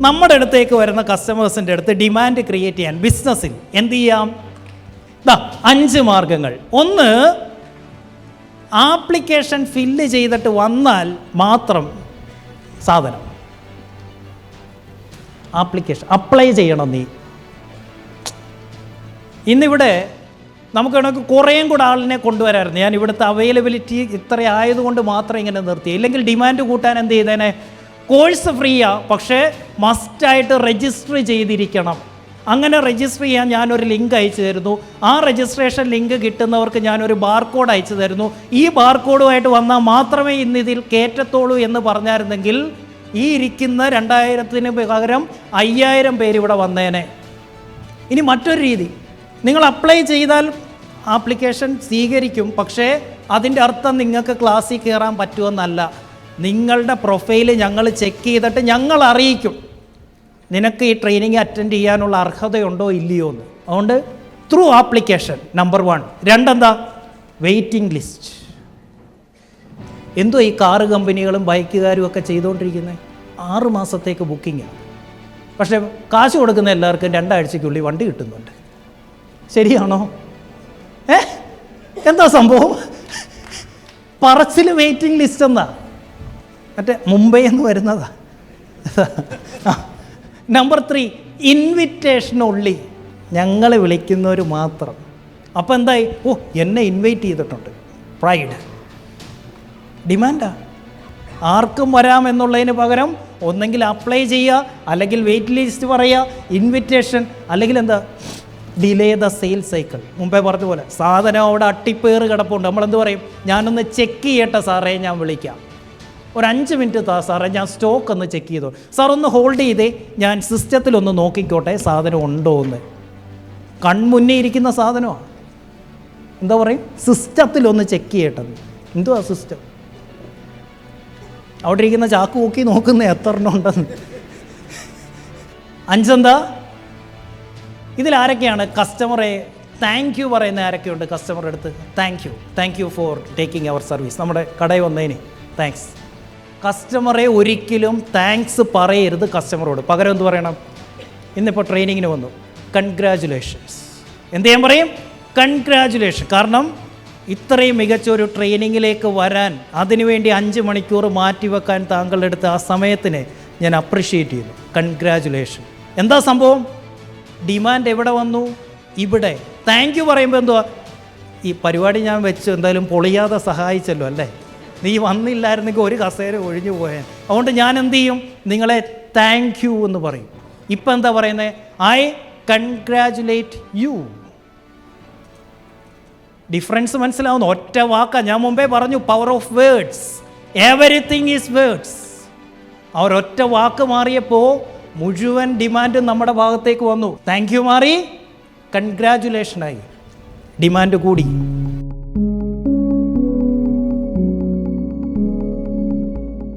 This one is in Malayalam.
നമ്മുടെ അടുത്തേക്ക് വരുന്ന കസ്റ്റമേഴ്സിന്റെ അടുത്ത് ഡിമാൻഡ് ക്രിയേറ്റ് ചെയ്യാൻ ബിസിനസ്സിൽ എന്ത് ചെയ്യാം? ഇതാ അഞ്ച് മാർഗങ്ങൾ. ഒന്ന് ആപ്ലിക്കേഷൻ ഫില്ല് ചെയ്തിട്ട് വന്നാൽ മാത്രം സാധനം. ആപ്ലിക്കേഷൻ അപ്ലൈ ചെയ്യണം നീ. ഇന്നിവിടെ നമുക്ക് വേണമെങ്കിൽ കുറേയും കൂടെ ആളിനെ കൊണ്ടുവരായിരുന്നു ഞാൻ ഇവിടുത്തെ അവൈലബിലിറ്റി ഇത്ര ആയതുകൊണ്ട് മാത്രം ഇങ്ങനെ നിർത്തി. ഇല്ലെങ്കിൽ ഡിമാൻഡ് കൂട്ടാൻ എന്ത് ചെയ്തേനെ? കോഴ്സ് ഫ്രീയാ പക്ഷേ മസ്റ്റായിട്ട് രജിസ്റ്റർ ചെയ്തിരിക്കണം. അങ്ങനെ രജിസ്റ്റർ ചെയ്യാൻ ഞാനൊരു ലിങ്ക് അയച്ചു തരുന്നു. ആ രജിസ്ട്രേഷൻ ലിങ്ക് കിട്ടുന്നവർക്ക് ഞാനൊരു ബാർകോഡ് അയച്ചു തരുന്നു. ഈ ബാർകോഡുമായിട്ട് വന്നാൽ മാത്രമേ ഇന്ന് ഇതിൽ കയറ്റത്തുള്ളൂ എന്ന് പറഞ്ഞായിരുന്നെങ്കിൽ ഈ ഇരിക്കുന്ന രണ്ടായിരത്തിന് പകരം അയ്യായിരം പേര് ഇവിടെ വന്നേനെ. ഇനി മറ്റൊരു രീതി. നിങ്ങൾ അപ്ലൈ ചെയ്താൽ ആപ്ലിക്കേഷൻ സ്വീകരിക്കും പക്ഷേ അതിന്റെ അർത്ഥം നിങ്ങൾക്ക് ക്ലാസ്സിൽ കയറാൻ പറ്റുമെന്നല്ല. നിങ്ങളുടെ പ്രൊഫൈൽ ഞങ്ങൾ ചെക്ക് ചെയ്തിട്ട് ഞങ്ങൾ അറിയിക്കും. നിനക്ക് ഈ ട്രെയിനിങ് അറ്റൻഡ് ചെയ്യാനുള്ള അർഹതയുണ്ടോ ഇല്ലയോ എന്ന്. അതുകൊണ്ട് through application number one. രണ്ടെന്താ? Waiting list. എന്തോ ഈ കാറ് കമ്പനികളും ബൈക്കുകാരും ഒക്കെ ചെയ്തുകൊണ്ടിരിക്കുന്നത്? ആറ് മാസത്തേക്ക് ബുക്കിങ്ങാണ് പക്ഷേ കാശ് കൊടുക്കുന്ന എല്ലാവർക്കും രണ്ടാഴ്ചയ്ക്കുള്ളിൽ വണ്ടി കിട്ടുന്നുണ്ട്. ശരിയാണോ? ഏ? എന്താ സംഭവം? പറച്ചിൽ വെയിറ്റിംഗ് ലിസ്റ്റ് എന്നാ? മറ്റേ മുംബൈ എന്ന് വരുന്നതാ. നമ്പർ ത്രീ ഇൻവിറ്റേഷൻ ഉള്ളി ഞങ്ങളെ വിളിക്കുന്നവർ മാത്രം. അപ്പോൾ എന്തായി? ഓ എന്നെ ഇൻവൈറ്റ് ചെയ്തിട്ടുണ്ട്. പ്രൈഡ് ഡിമാൻഡാ ആർക്കും വരാം എന്നുള്ളതിന് പകരം ഒന്നെങ്കിൽ അപ്ലൈ ചെയ്യുക അല്ലെങ്കിൽ വെയിറ്റ് ലിസ്റ്റ് പറയുക ഇൻവിറ്റേഷൻ അല്ലെങ്കിൽ എന്താ? ഡിലേ ദ സെയിൽ സൈക്കിൾ മുമ്പേ പറഞ്ഞ പോലെ സാധനം അവിടെ അട്ടിപ്പേറ് കിടപ്പുണ്ട്. നമ്മളെന്ത് പറയും? ഞാനൊന്ന് ചെക്ക് ചെയ്യട്ടെ സാറേ ഞാൻ വിളിക്കാം. ഒരു അഞ്ച് മിനിറ്റ് താ സാറേ ഞാൻ സ്റ്റോക്ക് ഒന്ന് ചെക്ക് ചെയ്തോ. സാർ ഒന്ന് ഹോൾഡ് ചെയ്തേ. ഞാൻ സിസ്റ്റത്തിലൊന്ന് നോക്കിക്കോട്ടെ സാധനം ഉണ്ടോ എന്ന്. കൺമുന്നേ ഇരിക്കുന്ന സാധനമാണ് എന്താ പറയും? സിസ്റ്റത്തിലൊന്ന് ചെക്ക് ചെയ്യട്ടെന്ന് എന്തുവാ സിസ്റ്റം അവിടെ ഇരിക്കുന്ന ചാക്ക് നോക്കി നോക്കുന്ന എത്ര എണ്ണം ഉണ്ടെന്ന്. അഞ്ചെന്താ? ഇതിലാരൊക്കെയാണ് കസ്റ്റമറെ താങ്ക് യു പറയുന്ന ആരൊക്കെയുണ്ട് കസ്റ്റമറുടെ അടുത്ത്? Thank you thank you for taking our service നമ്മുടെ കടയിൽ വന്നതിന്. താങ്ക്സ് കസ്റ്റമറെ ഒരിക്കലും താങ്ക്സ് പറയരുത് കസ്റ്റമറോട്. പകരം എന്ത് പറയണം? ഇന്നിപ്പോൾ ട്രെയിനിങ്ങിന് വന്നു. കൺഗ്രാജുലേഷൻസ് എന്ത് ചെയ്യാൻ പറയും? കൺഗ്രാജുലേഷൻ കാരണം ഇത്രയും മികച്ച ഒരു ട്രെയിനിങ്ങിലേക്ക് വരാൻ അതിനുവേണ്ടി അഞ്ച് മണിക്കൂർ മാറ്റിവെക്കാൻ താങ്കളുടെ അടുത്ത് ആ സമയത്തിന് ഞാൻ അപ്രിഷ്യേറ്റ് ചെയ്യുന്നു. കൺഗ്രാജുലേഷൻ എന്താ സംഭവം? ഡിമാൻഡ് എവിടെ വന്നു? ഇവിടെ. താങ്ക് യു പറയുമ്പോൾ എന്തുവാ? ഈ പരിപാടി ഞാൻ വെച്ച്. എന്തായാലും പൊളിയാതെ സഹായിച്ചല്ലോ അല്ലേ? നീ വന്നില്ലായിരുന്നെങ്കിൽ ഒരു കസേര ഒഴിഞ്ഞു പോയേ അതുകൊണ്ട് ഞാൻ എന്ത് ചെയ്യും? നിങ്ങളെ താങ്ക് യു എന്ന് പറയും. ഇപ്പം എന്താ പറയുന്നത് ഐ കൺഗ്രാജുലേറ്റ് യു ഡിഫറൻസ് മനസ്സിലാവുന്നു ഒറ്റ വാക്കാ. ഞാൻ മുമ്പേ പറഞ്ഞു power of words everything is words അവർ ഒറ്റ വാക്ക് മാറിയപ്പോൾ മുഴുവൻ ഡിമാൻഡും നമ്മുടെ ഭാഗത്തേക്ക് വന്നു. താങ്ക് യു മാറി. കൺഗ്രാജുലേഷനായി ഡിമാൻഡ് കൂടി.